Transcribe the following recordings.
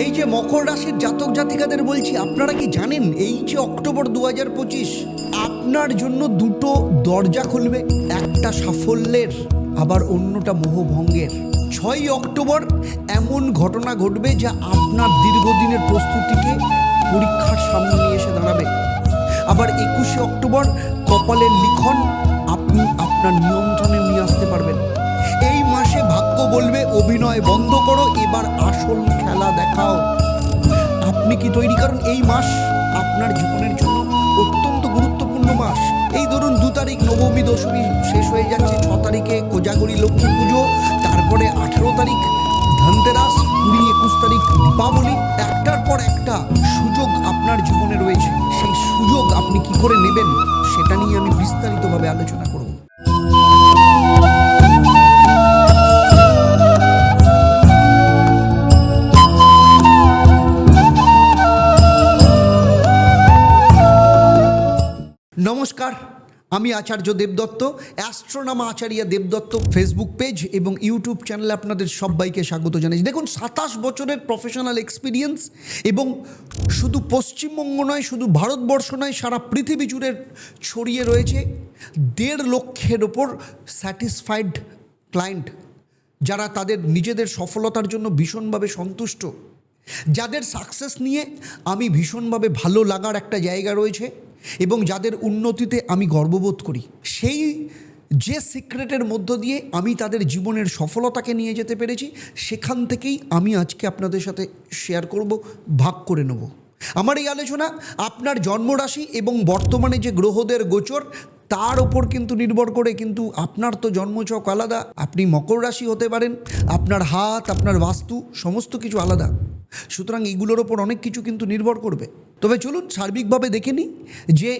এই যে মকর রাশির জাতক জাতিকাদের বলছি, আপনারা কি জানেন এই যে অক্টোবর দু হাজার পঁচিশ, আপনার জন্য দুটো দরজা খুলবে, একটা সাফল্যের, আবার অন্যটা মোহভঙ্গের। ছয়ই অক্টোবর এমন ঘটনা ঘটবে যা আপনার দীর্ঘদিনের প্রস্তুতিকে পরীক্ষার সামনে নিয়ে এসে দাঁড়াবে। আবার একুশে অক্টোবর কপালের লিখন আপনি আপনার নিয়ন্ত্রণে নিয়ে আসতে পারবেন। এই মাসে ভাগ্য বলবে, অভিনয় বন্ধ করো, এবার আসল খেলা দেখাও। আপনি কি তৈরি? কারণ এই মাস আপনার জীবনের জন্য অত্যন্ত গুরুত্বপূর্ণ মাস। এই ধরুন, দু তারিখ নবমী, দশমী শেষ হয়ে যাচ্ছে, ছ তারিখে কোজাগরি লক্ষ্মী পুজো, তারপরে আঠেরো তারিখ ধনতেরাস, কুড়ি একুশ তারিখ দীপাবলি, একটার পর একটা সুযোগ আপনার জীবনে রয়েছে। সেই সুযোগ আপনি কি করে নেবেন, সেটা নিয়ে আমি বিস্তারিতভাবে আলোচনা করব। নমস্কার, আমি আচার্য দেবদত্ত, অ্যাস্ট্রোনামা আচার্য দেবদত্ত ফেসবুক পেজ এবং ইউটিউব চ্যানেলে আপনাদের সবাইকে স্বাগত জানাই দেখুন, সাতাশ বছরের প্রফেশনাল এক্সপিরিয়েন্স এবং শুধু পশ্চিমবঙ্গ নয়, শুধু ভারতবর্ষ নয়, সারা পৃথিবী জুড়ে ছড়িয়ে রয়েছে দেড় লক্ষের ওপর স্যাটিসফাইড ক্লায়েন্ট যারা তাদের নিজেদের সফলতার জন্য ভীষণভাবে সন্তুষ্ট। যাদের সাকসেস নিয়ে আমি ভীষণভাবে ভালো লাগার একটা জায়গা রয়েছে। এবং যাদের উন্নতিতে আমি গর্ববোধ করি, সেই যে সিক্রেটের মধ্য দিয়ে আমি তাদের জীবনের সফলতাকে নিয়ে যেতে পেরেছি, সেখান থেকেই আমি আজকে আপনাদের সাথে শেয়ার করব, ভাগ করে নেব। আমার এই আলোচনা আপনার জন্মরাশি এবং বর্তমানে যে গ্রহদের গোচর, তার ওপর কিন্তু নির্ভর করে কিন্তু আপনার তো জন্মচক আলাদা, আপনি মকর রাশি হতে পারেন, আপনার হাত, আপনার বাস্তু, সমস্ত কিছু আলাদা। সুতরাং এইগুলোর ওপর অনেক কিছু কিন্তু নির্ভর করবে। তবে চলুন সার্বিকভাবে দেখে নিই যে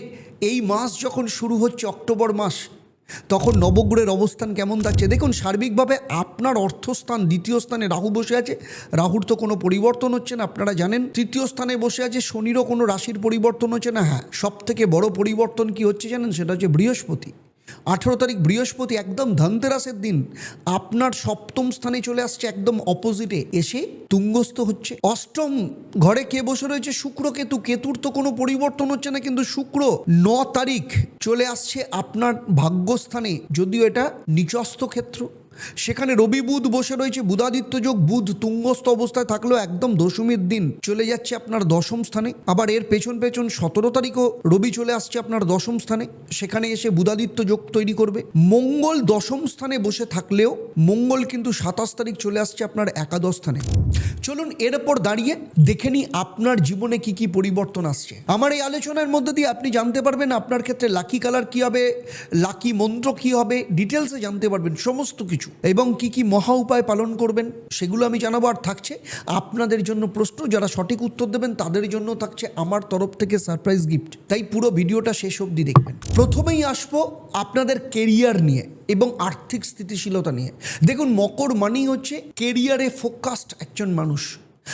এই মাস যখন শুরু হচ্ছে অক্টোবর মাস, তখন নবগ্রহের অবস্থান কেমন থাকছে? দেখুন, সার্বিকভাবে আপনার অর্থস্থান দ্বিতীয় স্থানে রাহু বসে আছে। রাহুর তো কোনো পরিবর্তন হচ্ছে না, আপনারা জানেন। তৃতীয় স্থানে বসে আছে, শনিরও কোনো রাশির পরিবর্তন হচ্ছে না। হ্যাঁ সব থেকে বড় পরিবর্তন কি হচ্ছে জানেন? সেটা হচ্ছে বৃহস্পতি। আঠেরো তারিখ বৃহস্পতি একদম ধনতেরাসের দিন আপনার সপ্তম স্থানে চলে আসছে একদম অপোজিটে এসে তুঙ্গস্থ হচ্ছে। অষ্টম ঘরে কে বসে রয়েছে? শুক্র কেতু। কেতুর তো কোনো পরিবর্তন হচ্ছে না, কিন্তু শুক্র ন তারিখ চলে আসছে আপনার ভাগ্যস্থানে, যদিও এটা নিচস্থ ক্ষেত্র। সেখানে রবি বুধ বসে রয়েছে। বুধাদিত্য যোগ বুধ তুঙ্গস্থ অবস্থায় থাকলেও একদম দশমীর দিন। চলে যাচ্ছে আপনার দশম স্থানে। আবার এর পেছন পেছন সতেরো তারিখও রবি চলে আসছে আপনার দশম স্থানে। সেখানে এসে বুধাদিত্য যোগ তৈরি করবে। মঙ্গল দশম স্থানে বসে থাকলেও মঙ্গল কিন্তু সাতাশ তারিখ চলে আসছে আপনার একাদশ স্থানে। চলুন এর ওপর দাঁড়িয়ে দেখে নিই আপনার জীবনে কি কি পরিবর্তন আসছে। আমার এই আলোচনার মধ্যে দিয়ে আপনি জানতে পারবেন আপনার ক্ষেত্রে লাকি কালার কি হবে, লাকি মন্ত্র কি হবে, ডিটেলসে জানতে পারবেন সমস্ত কিছু। এবং কি কি মহা উপায় পালন করবেন সেগুলো আমি জানাব আর থাকছে। আপনাদের জন্য প্রশ্ন, যারা সঠিক উত্তর দেবেন তাদের জন্য থাকছে আমার তরফ থেকে সারপ্রাইজ গিফট তাই পুরো ভিডিওটা শেষ অবধি দেখবেন। প্রথমেই আসব আপনাদের কেরিয়ার নিয়ে এবং আর্থিক স্থিতিশীলতা নিয়ে। দেখুন, মকর মানি হচ্ছে কেরিয়ারে ফোকাসড একজন মানুষ।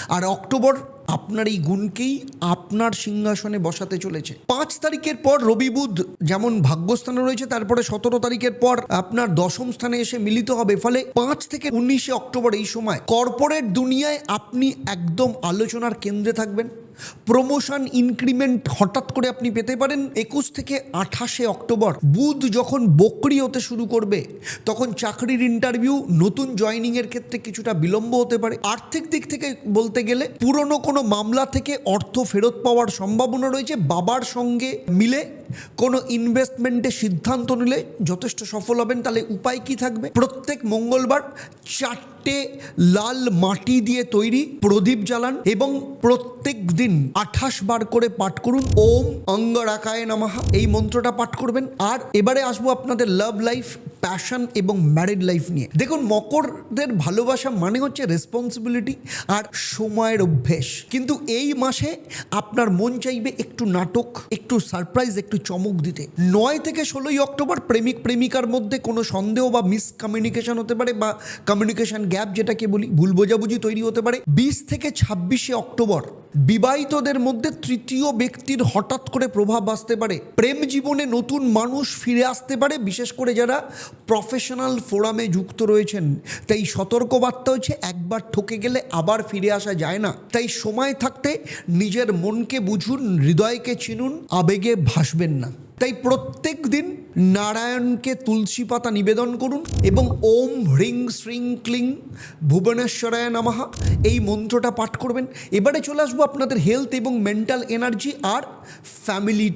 আর অক্টোবর আপনার এই গুণকেই আপনার সিংহাসনে বসাতে চলেছে। পাঁচ তারিখের পর রবি বুধ যেমন ভাগ্যস্থানে রয়েছে, তারপরে সতেরো তারিখের পর আপনার দশম স্থানে এসে মিলিত হবে। ফলে পাঁচ থেকে উনিশে অক্টোবর এই সময় কর্পোরেট দুনিয়ায় আপনি একদম আলোচনার কেন্দ্রে থাকবেন। প্রমোশন ইনক্রিমেন্ট হঠাৎ করে আপনি পেতে পারেন একুশ থেকে আঠাশে অক্টোবর। বুধ যখন বকরি হতে শুরু করবে, তখন চাকরির ইন্টারভিউ নতুন জয়নিংয়ের ক্ষেত্রে কিছুটা বিলম্ব হতে পারে। আর্থিক দিক থেকে বলতে গেলে, পুরনো কোনো মামলা থেকে অর্থ ফেরত পাওয়ার সম্ভাবনা রয়েছে। বাবার সঙ্গে মিলে কোনো ইনভেস্টমেন্টে সিদ্ধান্ত নিলে যথেষ্ট সফল হবেন, তাহলে উপায় কি থাকবে? প্রত্যেক মঙ্গলবার চারটে লাল মাটি দিয়ে তৈরি প্রদীপ জ্বালান এবং প্রত্যেক দিন আঠাশ বার করে পাঠ করুন। ওম অঙ্গরাকায় নামাহা এই মন্ত্রটা পাঠ করবেন। আর এবারে আসব আপনাদের লাভ লাইফ প্যাশন এবং ম্যারিড লাইফ নিয়ে। দেখুন, মকরদের ভালোবাসা মানে হচ্ছে রেসপন্সিবিলিটি আর সময়ের অভ্যেস। কিন্তু এই মাসে আপনার মন চাইবে একটু নাটক, একটু সারপ্রাইজ একটু চমক দিতে। নয় থেকে ষোলোই অক্টোবর প্রেমিক, প্রেমিকার মধ্যে কোনো সন্দেহ বা মিসকমিউনিকেশন হতে পারে বা কমিউনিকেশন গ্যাপ যেটাকে বলি, ভুল বোঝাবুঝি তৈরি হতে পারে। বিশ থেকে ছাব্বিশে অক্টোবর বিবাহিতদের মধ্যে তৃতীয় ব্যক্তির হঠাৎ করে প্রভাব আসতে পারে। প্রেম জীবনে নতুন মানুষ ফিরে আসতে পারে, বিশেষ করে যারা প্রফেশনাল ফোরামে যুক্ত রয়েছেন। তাই সতর্কবার্তা হচ্ছে, একবার ঠকে গেলে আবার ফিরে আসা যায় না। তাই সময় থাকতে নিজের মনকে বুঝুন, হৃদয়কে চিনুন, আবেগে ভাসবেন না। তাই প্রত্যেক দিন নারায়ণকে তুলসী পাতা নিবেদন করুন এবং ওম হ্রিং শ্রিং ক্লিং ভুবনেশ্বরায় নামাহা এই মন্ত্রটা পাঠ করবেন। এবারে চলে আসব আপনাদের হেলথ এবং মেন্টাল এনার্জি আর ফ্যামিলি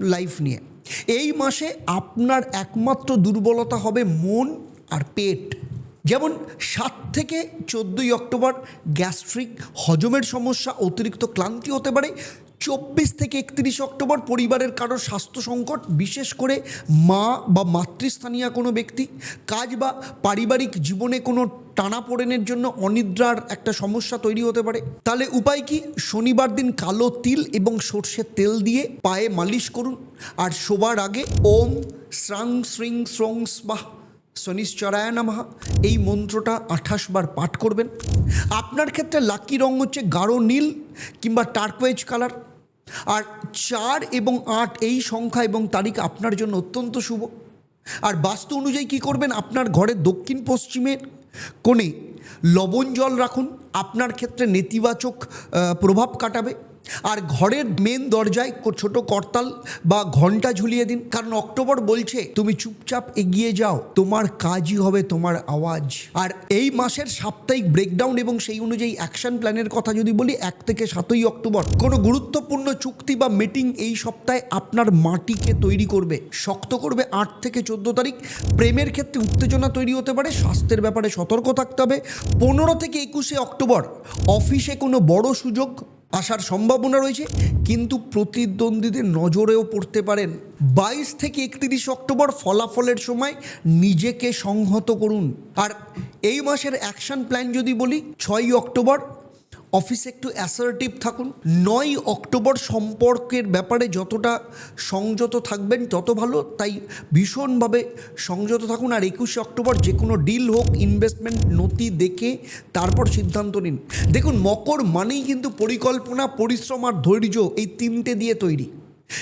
লাইফ নিয়ে। এই মাসে আপনার একমাত্র দুর্বলতা হবে মন আর পেট। যেমন সাত থেকে চোদ্দোই অক্টোবর গ্যাস্ট্রিক, হজমের সমস্যা, অতিরিক্ত ক্লান্তি হতে পারে। চব্বিশ থেকে একত্রিশ অক্টোবর পরিবারের কারও স্বাস্থ্য সংকট, বিশেষ করে মা বা মাতৃস্থানীয় কোনো ব্যক্তি, কাজ বা পারিবারিক জীবনে কোনো টানাপোড়েনের জন্য অনিদ্রার একটা সমস্যা তৈরি হতে পারে। তাহলে উপায় কি? শনিবার দিন কালো তিল এবং সর্ষের তেল দিয়ে পায়ে মালিশ করুন। আর শোবার আগে ওম শ্রাং শ্রিং শ্রং স্বাহ শনিশ্চরায় এই মন্ত্রটা আঠাশ বার পাঠ করবেন। আপনার ক্ষেত্রে লাকি রং হচ্ছে গাঢ় নীল কিংবা টার্কোয়েজ কালার আর চার এবং আট এই সংখ্যা এবং তারিখ আপনার জন্য অত্যন্ত শুভ। আর বাস্তু অনুযায়ী কি করবেন? আপনার ঘরের দক্ষিণ পশ্চিমের কোণে লবণ জল রাখুন। আপনার ক্ষেত্রে নেতিবাচক প্রভাব কাটাবে। আর ঘরের মেন দরজায় ছোট করতাল বা ঘণ্টা ঝুলিয়ে দিন। কারণ অক্টোবর বলছে, তুমি চুপচাপ এগিয়ে যাও, তোমার কাজই হবে তোমার আওয়াজ। আর এই মাসের সাপ্তাহিক ব্রেকডাউন এবং সেই অনুযায়ী অ্যাকশন প্ল্যানের কথা যদি বলি, এক থেকে সাতই অক্টোবর। কোনো গুরুত্বপূর্ণ চুক্তি বা মিটিং এই সপ্তাহে আপনার মাটিকে তৈরি করবে। শক্ত করবে আট থেকে চোদ্দ তারিখ। প্রেমের ক্ষেত্রে উত্তেজনা তৈরি হতে পারে, স্বাস্থ্যের ব্যাপারে সতর্ক থাকতে হবে। পনেরো থেকে একুশে অক্টোবর, অফিসে কোনো বড় সুযোগ আসার সম্ভাবনা রয়েছে, কিন্তু প্রতিদ্বন্দ্বীদের নজরেও পড়তে পারেন। বাইশ থেকে একত্রিশ অক্টোবর ফলাফলের সময় নিজেকে সংহত করুন। আর এই মাসের অ্যাকশন প্ল্যান যদি বলি, ছয়ই অক্টোবর অফিসে একটু অ্যাসার্টিভ থাকুন। নয় অক্টোবর সম্পর্কের ব্যাপারে যতটা সংযত থাকবেন, তত ভালো। তাই ভীষণভাবে সংযত থাকুন আর একুশে অক্টোবর যে কোনো ডিল হোক ইনভেস্টমেন্ট নথি দেখে তারপর সিদ্ধান্ত নিন। দেখুন, মকর মানেই কিন্তু পরিকল্পনা, পরিশ্রম আর ধৈর্য এই তিনটে দিয়ে তৈরি।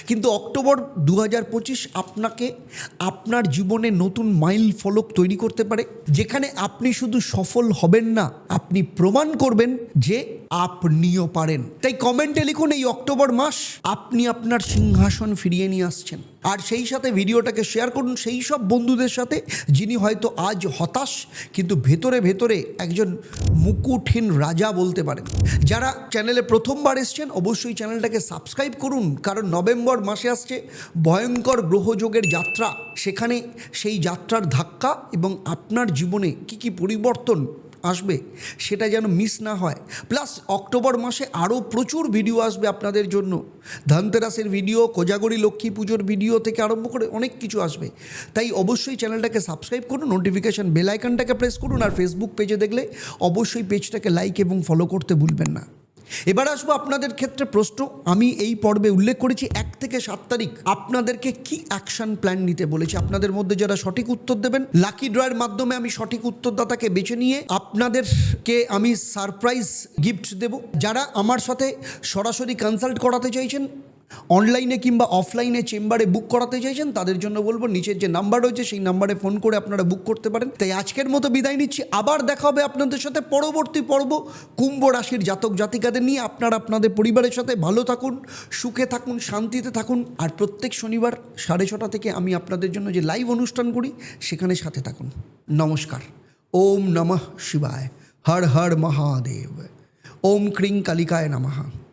কিন্তু অক্টোবর দু হাজার পঁচিশ আপনাকে আপনার জীবনে নতুন মাইল ফলক তৈরি করতে পারে, যেখানে আপনি শুধু সফল হবেন না, আপনি প্রমাণ করবেন যে আপনিও পারেন। তাই কমেন্টে লিখুন এই অক্টোবর মাস, আপনি আপনার সিংহাসন ফিরিয়ে নিয়ে আসছেন। আর সেই সাথে ভিডিওটাকে শেয়ার করুন। সেই সব বন্ধুদের সাথে, যিনি হয়তো আজ হতাশ, কিন্তু ভেতরে ভেতরে একজন মুকুটহীন রাজা বলতে পারেন। যারা চ্যানেলে প্রথমবার এসছেন, অবশ্যই চ্যানেলটাকে সাবস্ক্রাইব করুন। কারণ নভেম্বর মাসে আসছে ভয়ঙ্কর গ্রহযোগের যাত্রা। সেখানে সেই যাত্রার ধাক্কা এবং আপনার জীবনে কি কি পরিবর্তন আসবে, সেটা যেন মিস না হয়। প্লাস অক্টোবর মাসে আরও প্রচুর ভিডিও আসবে আপনাদের জন্য। ধনতেরাসের ভিডিও কোজাগরি লক্ষ্মী পুজোর ভিডিও থেকে আরম্ভ করে অনেক কিছু আসবে। তাই অবশ্যই চ্যানেলটাকে সাবস্ক্রাইব করুন নোটিফিকেশান বেল আইকনটাকে প্রেস করুন, আর ফেসবুক পেজে দেখলে অবশ্যই পেজটাকে লাইক এবং ফলো করতে ভুলবেন না। এবার আসব আপনাদের ক্ষেত্রে প্রশ্ন। আমি এই পর্বে উল্লেখ করেছি এক থেকে সাত তারিখ। আপনাদেরকে কি অ্যাকশন প্ল্যান নিতে বলেছি? আপনাদের মধ্যে যারা সঠিক উত্তর দেবেন লাকি ড্রয়ের মাধ্যমে আমি সঠিক উত্তরদাতাকে বেছে নিয়ে আপনাদেরকে আমি সারপ্রাইজ গিফট দেব। যারা আমার সাথে সরাসরি কনসাল্ট করাতে চাইছেন অনলাইনে কিংবা অফলাইনে চেম্বারে বুক করাতে চাইছেন, তাদের জন্য বলব, নিচের যে নাম্বার রয়েছে, সেই নাম্বারে ফোন করে আপনারা বুক করতে পারেন। তাই আজকের মতো বিদায় নিচ্ছি। আবার দেখা হবে আপনাদের সাথে পরবর্তী পর্ব। কুম্ভ রাশির জাতক জাতিকাদের নিয়ে আপনারা আপনাদের পরিবারের সাথে ভালো থাকুন, সুখে থাকুন, শান্তিতে থাকুন। আর প্রত্যেক শনিবার সাড়ে ছটা থেকে আমি আপনাদের জন্য যে লাইভ অনুষ্ঠান করি, সেখানে সাথে থাকুন। নমস্কার। ওম নমঃ শিবায়। হর হর মহাদেব। ওম ক্রিং কালিকায় নমঃ।